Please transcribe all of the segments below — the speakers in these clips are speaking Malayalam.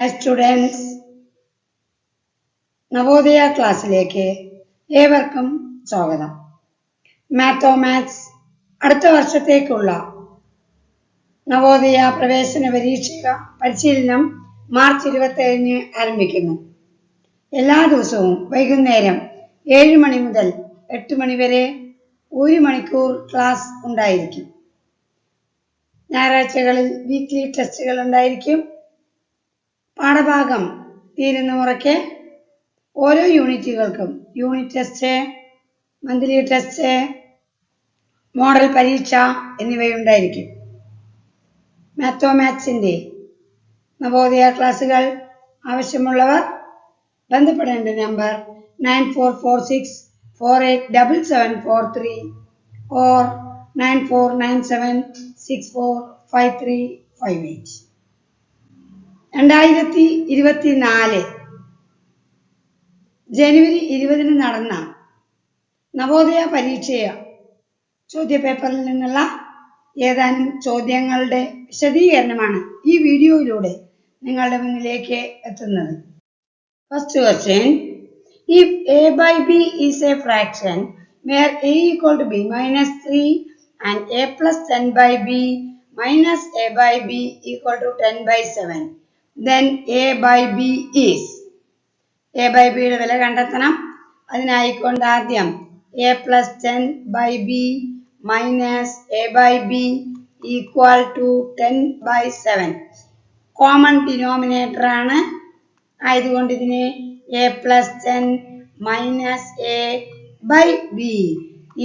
സ്റ്റുഡൻസ് നവോദയ ക്ലാസ്സിലേക്ക് ഏവർക്കും സ്വാഗതം. മാത്തോ മാത്സ് അടുത്ത വർഷത്തേക്കുള്ള നവോദയ പ്രവേശന പരീക്ഷ പരിശീലനം മാർച്ച് ഇരുപത്തേഴിന് ആരംഭിക്കുന്നു. എല്ലാ ദിവസവും വൈകുന്നേരം ഏഴ് മണി മുതൽ എട്ട് മണി വരെ ഒരു മണിക്കൂർ ക്ലാസ് ഉണ്ടായിരിക്കും. ഞായറാഴ്ചകളിൽ വീക്ക്ലി ടെസ്റ്റുകൾ ഉണ്ടായിരിക്കും. പാഠഭാഗം തീരുന്ന മുറയ്ക്ക് ഓരോ യൂണിറ്റുകൾക്കും. Unit test monthly test model പരീക്ഷ എന്നിവയുണ്ടായിരിക്കും. മാത്തോമാത്സിന്റെ നവോദയ ക്ലാസ്സുകൾ. ആവശ്യമുള്ളവർ ബന്ധപ്പെടേണ്ട number nine four four six four eight double seven four three or nine four nine seven six four five three five eight. രണ്ടായിരത്തി ഇരുപത്തിനാല് ജനുവരി ഇരുപതിന് നടന്ന നവോദയ പരീക്ഷയ ചോദ്യപേപ്പറിൽ നിന്നുള്ള ഏതാനും ചോദ്യങ്ങളുടെ വിശദീകരണമാണ് ഈ വീഡിയോയിലൂടെ നിങ്ങളുടെ മുന്നിലേക്ക് എത്തുന്നത്. First question if A by B is A fraction where a equal to b minus 3 and a plus 10 by b minus a by b equal to 10 by 7 then a by b is. A by ബിയുടെ വില കണ്ടെത്തണം. അതിനായിക്കൊണ്ട് ആദ്യം A plus ten by B minus A by B equal to ten by seven common denominator ആണ്. ആയതുകൊണ്ട് ഇതിനെ A plus ten minus A by B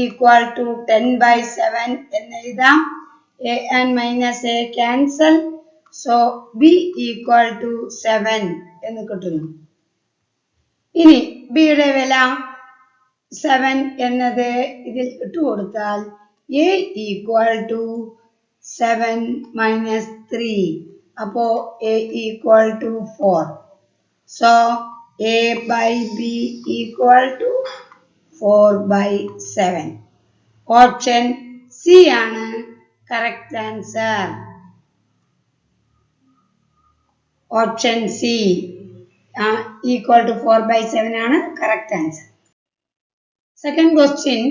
equal to ten by seven എന്ന് എഴുതാം. A and minus A cancel so B equal to seven എന്ന് കിട്ടുന്നു. ഇനി ബിയുടെ വില സെവൻ എന്നത് ഇതിൽ ഇട്ട് കൊടുത്താൽ A equal to seven minus three അപ്പോ A equal to four so A by B equal to four by seven option C ആണ് correct answer option C equal to four by seven ആണ് correct answer second question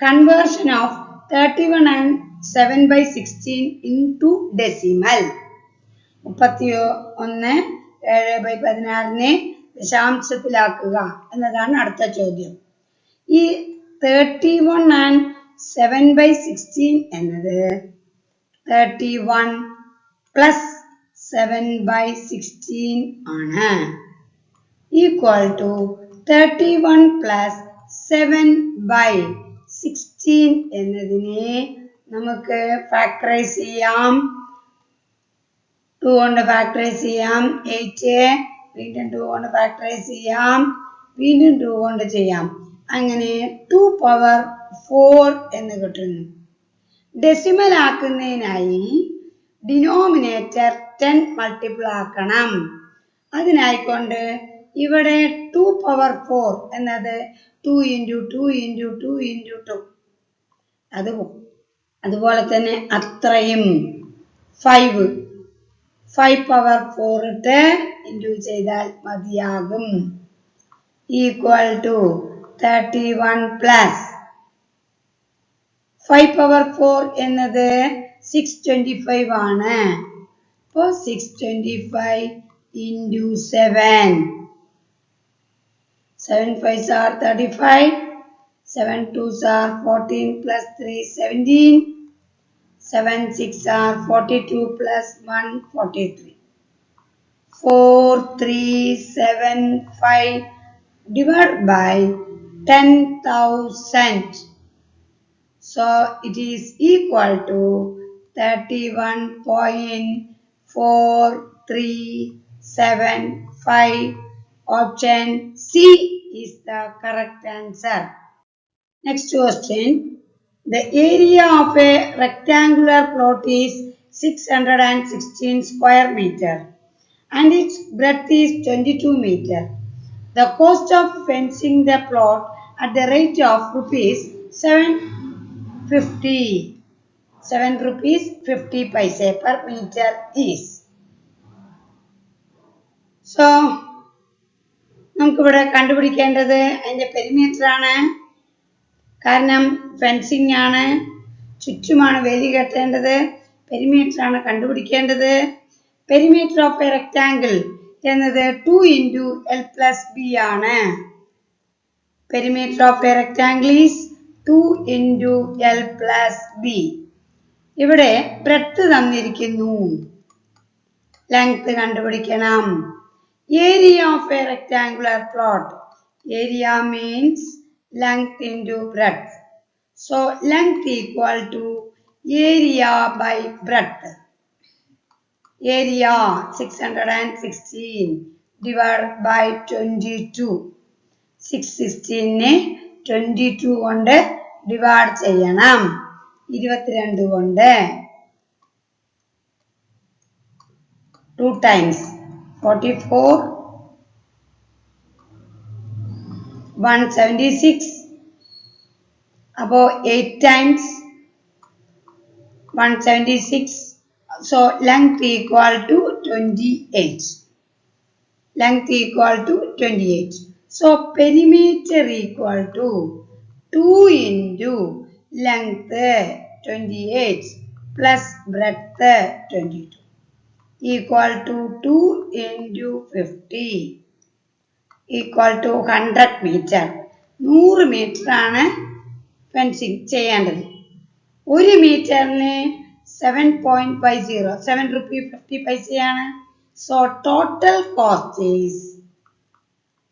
conversion of thirty one and seven by sixteen into decimal മുപ്പത്തി ഒന്ന് ഏഴ് ബൈ പതിനാറിനെ ദശാംശത്തിലാക്കുക എന്നതാണ് അടുത്ത ചോദ്യം. ഈ thirty one and seven by sixteen എന്നത് thirty one plus seven by sixteen ആണ്. Equal to thirty one plus seven by sixteen എന്നതിനെ നമുക്ക് ഫാക്ടറൈസ് ചെയ്യാം. ടു കൊണ്ട് ഫാക്ടറൈസ് ചെയ്യാം. എയ്റ്റ് വീണ്ടും ടു കൊണ്ട് ഫാക്ടറൈസ് ചെയ്യാം. വീണ്ടും ടു കൊണ്ട് ചെയ്യാം. അങ്ങനെ ടു പവർ ഫോർ എന്ന് കിട്ടുന്നു. ഡെസിമൽ ആക്കുന്നതിനായി ഡിനോമിനേറ്റർ ടെൻ മൾട്ടിപ്പിൾ ആക്കണം. അതിനായിക്കൊണ്ട് ഇവിടെ ടു പവർ ഫോർ എന്നത് two into two into two into two അത് അതുപോലെ തന്നെ അത്രയും ഫൈവ് ഫൈവ് പവർ ഫോർ ഇട്ട് ഇന്റു ചെയ്താൽ മതിയാകും. Equal to thirty one plus five power four എന്നത് സിക്സ് ട്വന്റി ഫൈവ് ആണ്. അപ്പോൾ six twenty five into seven seven five are thirty five seven two are fourteen plus three seventeen seven six are forty two plus one forty three four three seven five divide by ten thousand So it is equal to 31.4375. Option C is the correct answer. Next question. The area of a rectangular plot is 616 square meter and its breadth is 22 meter. The cost of fencing the plot at the rate of rupees 7 50 7 rupees 50 paise per meter is. So നമുക്കിവിടെ കണ്ടുപിടിക്കേണ്ടത് അതിന്റെ പെരിമീറ്റർ ആണ് കാരണം ഫെൻസിങ് ആണ്. ചുറ്റുമാണ് വേലി കെട്ടേണ്ടത്. പെരിമീറ്റർ ആണ് കണ്ടുപിടിക്കേണ്ടത്. പെരിമീറ്റർ ഓഫ് എ റെക്റ്റാങ്കിൾ എന്നത് two into L plus B ആണ്. Perimeter of a rectangle is two into L plus B ഇവിടെ ബ്രെത്ത് തന്നിരിക്കുന്നു. ലെങ്ത് കണ്ടുപിടിക്കണം. Area of a rectangular plot area means length into breadth so length equal to area by breadth area six hundred and sixteen divide by twenty two six സിക്സ്റ്റീനെ twenty two കൊണ്ട് ഡിവൈഡ് ചെയ്യണം. ഇരുപത്തിരണ്ട് കൊണ്ട് two times forty four one seventy six അപ്പോൾ eight times one seventy six so length equal to twenty eight length two twenty 28. So perimeter equal to 2 into length 28 plus breadth 22 equal to 2 into 50 equal to 100 meter. നൂറ് ആണ് ഫെൻസിങ് ചെയ്യേണ്ടത് ഒരു മീറ്ററിന് seven point five zero seven rupee fifty പൈസയാണ് so total cost is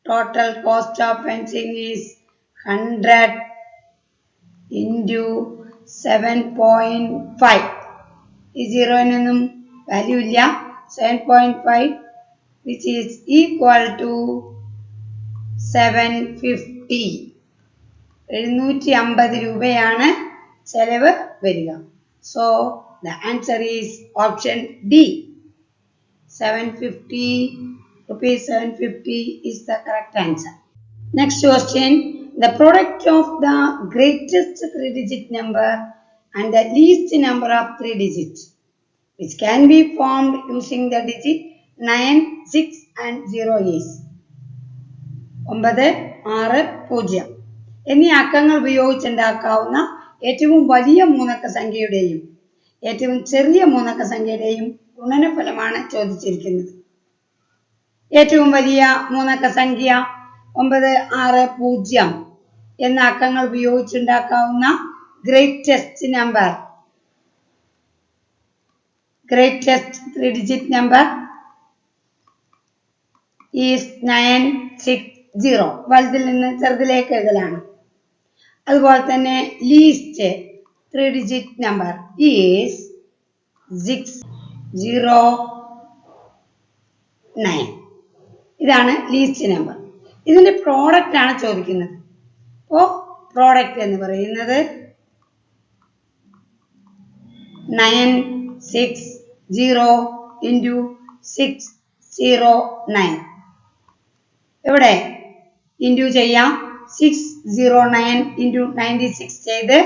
total cost of fencing is hundred into seven point five ഈ സീറോയിനൊന്നും വാല്യൂ ഇല്ല. Seven point five which is equal to seven fifty എഴുന്നൂറ്റി അമ്പത് രൂപയാണ് ചെലവ് വരിക. So the answer is option D seven fifty rupees seven fifty is the correct answer next question the product of the greatest three digit number and the least number of three digits which can be formed using the digit 9, 6 and 0 is ഒമ്പത് ആറ് പൂജ്യം. എന്നീ അക്കങ്ങൾ ഉപയോഗിച്ചുണ്ടാക്കാവുന്ന ഏറ്റവും വലിയ മൂന്നക്ക സംഖ്യയുടെയും ഏറ്റവും ചെറിയ മൂന്നക്ക സംഖ്യയുടെയും ഗുണനഫലമാണ് ചോദിച്ചിരിക്കുന്നത്. ഏറ്റവും വലിയ മൂന്നക്ക സംഖ്യ ഒമ്പത് ആറ് പൂജ്യം എന്ന അക്കങ്ങൾ ഉപയോഗിച്ചുണ്ടാക്കാവുന്ന greatest number greatest three digit number is 960 വലുതിൽ നിന്ന് ചെറുതിലേക്ക് എഴുതലാണ്. അതുപോലെ തന്നെ least three digit number is six zero nine ഇതാണ് ലീസ്റ്റ് നമ്പർ ഇതിന്റെ പ്രോഡക്റ്റ് ആണ് ചോദിക്കുന്നത്. അപ്പോൾ പ്രോഡക്റ്റ് എന്ന് പറയുന്നത് nine six zero into six zero nine ഇവിടെ ഇന്റു ചെയ്യാം. Six zero nine into ninety six ചെയ്ത്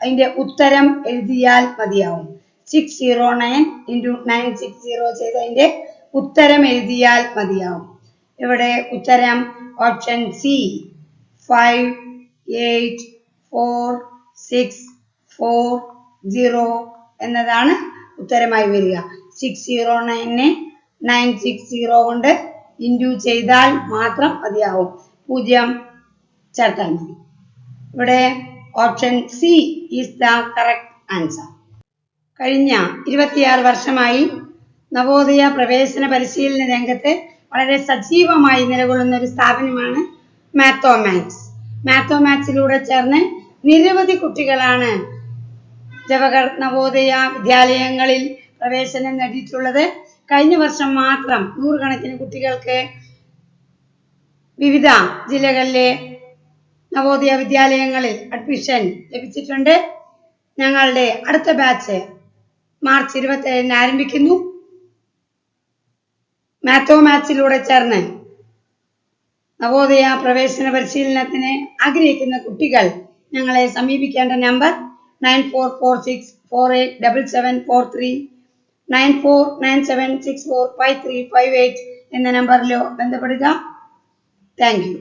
അതിന്റെ ഉത്തരം എഴുതിയാൽ മതിയാവും. Six zero nine into nine six zero ചെയ്ത് അതിന്റെ ഉത്തരം എഴുതിയാൽ മതിയാവും. ഇവിടെ ഉത്തരം option C five eight four six four zero എന്നതാണ് ഉത്തരമായി വരിക. സിക്സ് സീറോ നയനെ നയൻ സിക്സ് സീറോ കൊണ്ട് ഇന്റു ചെയ്താൽ മാത്രം മതിയാവും. പൂജ്യം ചേർത്താൽ മതി. ഇവിടെ option C is the correct answer കഴിഞ്ഞ ഇരുപത്തിയാറ് വർഷമായി നവോദയ പ്രവേശന പരിശീലന രംഗത്ത് വളരെ സജീവമായി നിലകൊള്ളുന്ന ഒരു സ്ഥാപനമാണ് മാത്തോമാത്സ് മാത്തോമാത്സിലൂടെ ചേർന്ന് നിരവധി കുട്ടികളാണ് ജവഹർ നവോദയ വിദ്യാലയങ്ങളിൽ പ്രവേശനം നേടിയിട്ടുള്ളത്. കഴിഞ്ഞ വർഷം മാത്രം നൂറുകണക്കിന് കുട്ടികൾക്ക് വിവിധ ജില്ലകളിലെ നവോദയ വിദ്യാലയങ്ങളിൽ അഡ്മിഷൻ ലഭിച്ചിട്ടുണ്ട്. ഞങ്ങളുടെ അടുത്ത ബാച്ച് മാർച്ച് ഇരുപത്തേഴിന് ആരംഭിക്കുന്നു. മാത്തോ മാത്സിലൂടെ ചേർന്ന് നവോദയ പ്രവേശന പരിശീലനത്തിന് ആഗ്രഹിക്കുന്ന കുട്ടികൾ ഞങ്ങളെ സമീപിക്കേണ്ട number nine four four six four eight double seven four three nine four nine seven six four five three five eight എന്ന നമ്പറിലോ ബന്ധപ്പെടുക. Thank you.